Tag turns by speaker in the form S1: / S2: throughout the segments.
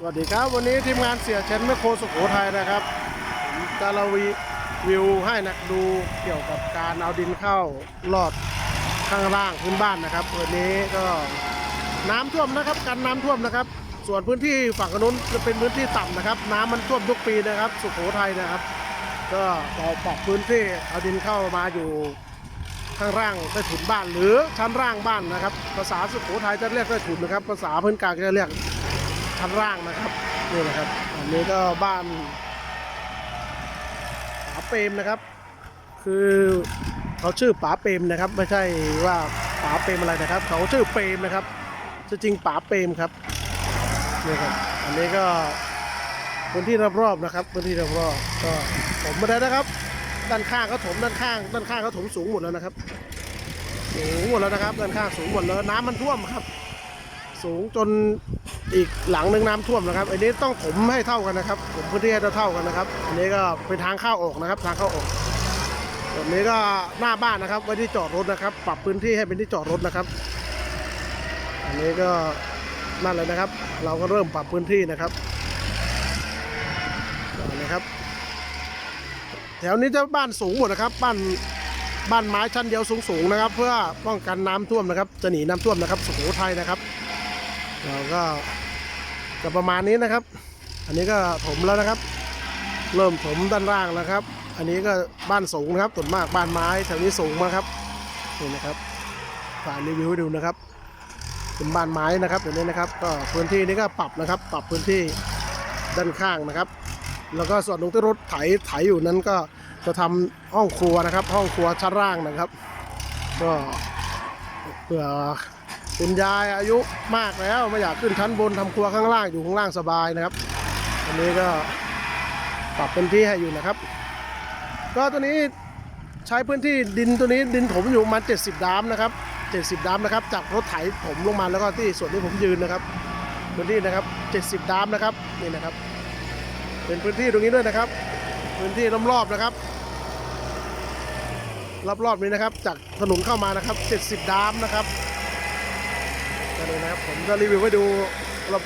S1: สวัสดีครับ วันนี้ทีมงานเสียเชนแมคโครสุโขทัยนะครับผมจะระวีวิวให้นักดูเกี่ยวกับการเอาดินเข้าลอดข้างล่างพื้นบ้านนะครับวันนี้ก็น้ำท่วมนะครับกันน้ำท่วมนะครับ ส่วนพื้นที่ฝั่งนู้นจะเป็นพื้นที่ต่ำนะครับ น้ำมันท่วมทุกปีนะครับ สุโขทัยนะครับ ก็เราปรับพื้นที่เอาดินเข้ามาอยู่ข้างล่างใต้ถุนบ้านหรือชั้นล่างบ้านนะครับ ภาษาสุโขทัยจะเรียกใต้ถุนนะครับ ภาษาพื้นกลางจะเรียก ชั้นล่างนะครับนี่นะครับอันนี้ก็บ้านป๋าเปรมนะครับ คือเขาชื่อป๋าเปรมนะครับ ไม่ใช่ว่าป๋าเปรมอะไรนะครับ เขาชื่อเปรมนะครับชื่อจริงป๋าเปรมครับนี่ครับอันนี้ก็พื้นที่รอบๆนะครับพื้นที่รอบๆก็ถมมาได้นะครับ ด้านข้างก็ถมด้านข้าง ด้านข้างก็ถมสูงหมดแล้วนะครับสูงหมดแล้วนะครับด้านข้างสูงหมดแล้วน้ำมันท่วมครับ สูงจนอีกหลังหนึ่งน้ำท่วมนะครับ อันนี้ต้องถมให้เท่ากันนะครับ ผมพื้นที่ให้เท่ากันนะครับ อันนี้ก็เป็นทางเข้าออกนะครับ ทางเข้าออกส่วนนี้ก็หน้าบ้านนะครับ ไว้ที่จอดรถนะครับ ปรับพื้นที่ให้เป็นที่จอดรถนะครับ อันนี้ก็นั่นเลยนะครับ เราก็เริ่มปรับพื้นที่นะครับนะครับ แถวนี้จะบ้านสูงหมดนะครับ บ้านบ้านไม้ชั้นเดียวสูงๆนะครับ เพื่อป้องกันน้ำท่วมนะครับ จะหนีน้ำท่วมนะครับสุโขทัยนะครับ เราก็จะประมาณนี้นะครับ อันนี้ก็ถมแล้วนะครับ เริ่มถมด้านล่างแล้วครับ อันนี้ก็บ้านสูงนะครับส่วนมากบ้านไม้แถวนี้สูงมากครับนี่นะครับฝากรีวิวให้ดูนะครับ เป็นบ้านไม้นะครับอย่างนี้นะครับ ก็พื้นที่นี้ก็ปรับนะครับ ปรับพื้นที่ด้านข้างนะครับ แล้วก็ส่วนตรงที่รถไถไถอยู่นั้นก็จะทำห้องครัวนะครับ ห้องครัวชั้นล่างนะครับ ก็เผื่อ คุณยายอายุมากแล้วไม่อยากขึ้นชั้นบนทำครัวข้างล่างอยู่ข้างล่างสบายนะครับอันนี้ก็ปรับพื้นที่ให้อยู่นะครับ ก็ตัวนี้ใช้พื้นที่ดินตัวนี้ดินถมอยู่มา70ดามนะครับ70ดามนะครับจากรถไถถมลงมาแล้วก็ที่ส่วนที่ผมยืนนะครับพื้นที่นะครับ 70ดามนะครับนี่นะครับ เป็นพื้นที่ตรงนี้ด้วยนะครับ พื้นที่รอบๆนะครับรอบๆนี้นะครับ จากถนนเข้ามานะครับ 70ดามนะครับ ก็เลยนะครับ ผมจะรีวิวให้ดู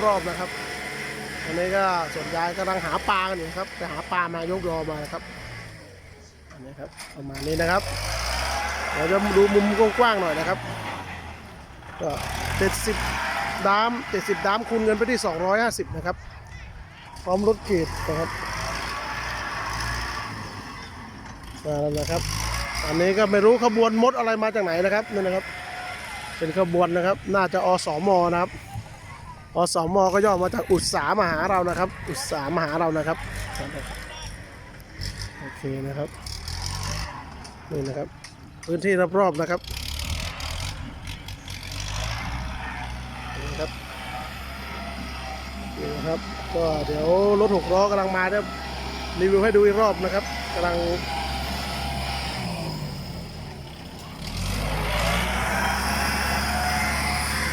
S1: รอบๆนะครับอันนี้ก็ส่วนยายกำลังหาปลากันอยู่ครับไปหาปลามายกยอมานะครับอันนี้ครับประมาณนี้นะครับเราจะดูมุมกว้างๆหน่อยนะครับก็70ดสิบดาม70ดสิบดามคูณเงินไปที่250นะครับ พร้อมรถเกียรนะครับมาแล้วนะครับ อันนี้ก็ไม่รู้ขบวนมดอะไรมาจากไหนนะครับนี่นะครับ เป็นขบวนนะครับ น่าจะอสมนะครับอสมก็ย่อมาจากอุตสาหมหาเรานะครับ อุตสาหมหาเรานะครับโอเคนะครับนี่นะครับ พื้นที่รอบๆนะครับนี่นะครับนี่นะครับ ก็เดี๋ยวรถหกล้อกำลังมาจะรีวิวให้ดูอีกรอบนะครับกำลัง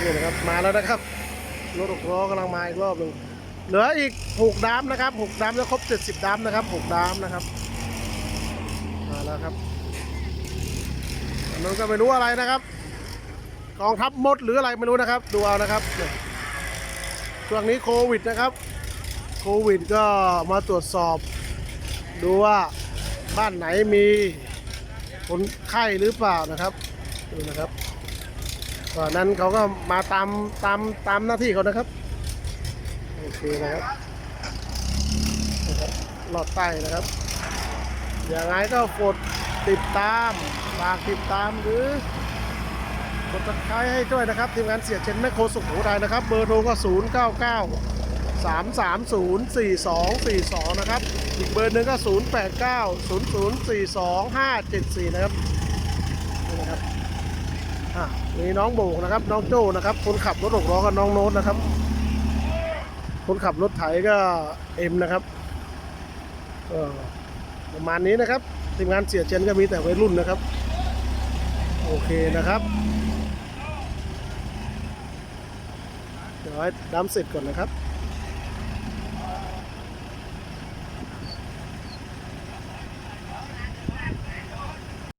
S1: นี่นะครับมาแล้วนะครับรถหกล้อกำลังมาอีกรอบหนึ่งเหลืออีกหกดามนะครับหกดามจะครบเจ็ดสิบดามนะครับหกดามนะครับมาแล้วครับอันนั้นก็ไม่รู้อะไรนะครับกองทัพมดหรืออะไรไม่รู้นะครับ ดูเอานะครับช่วงนี้โควิดนะครับ โควิดก็มาตรวจสอบ ดูว่าบ้านไหนมีคนไข้หรือเปล่านะครับดูนะครับ ก่อนนั้นเขาก็มาตามตามตามหน้าที่เขานะครับโอเคนะครับหลอดใต้นะครับ อย่างไรก็กดติดตามฝากติดตามหรือกดติดตามให้ด้วยนะครับทีมงานเสียเชนแมคโครสุโขทัยนะครับ เบอร์โทรก็ 0 9 9 3 3 0 4 2 4 2 นะครับ อีกเบอร์หนึ่งก็ 0 8 9 0 0 4 2 5 7 4 นะครับนี่นะครับ อะมีน้องโบกนะครับ น้องโจ้นะครับ คนขับรถหกล้อกับน้องโน้ตนะครับ คนขับรถไถก็เอ็มนะครับเออประมาณนี้นะครับทีมงานเสียเจนก็มีแต่วัยรุ่นนะครับ โอเคนะครับเดี๋ยวให้ดำเสร็จก่อนนะครับ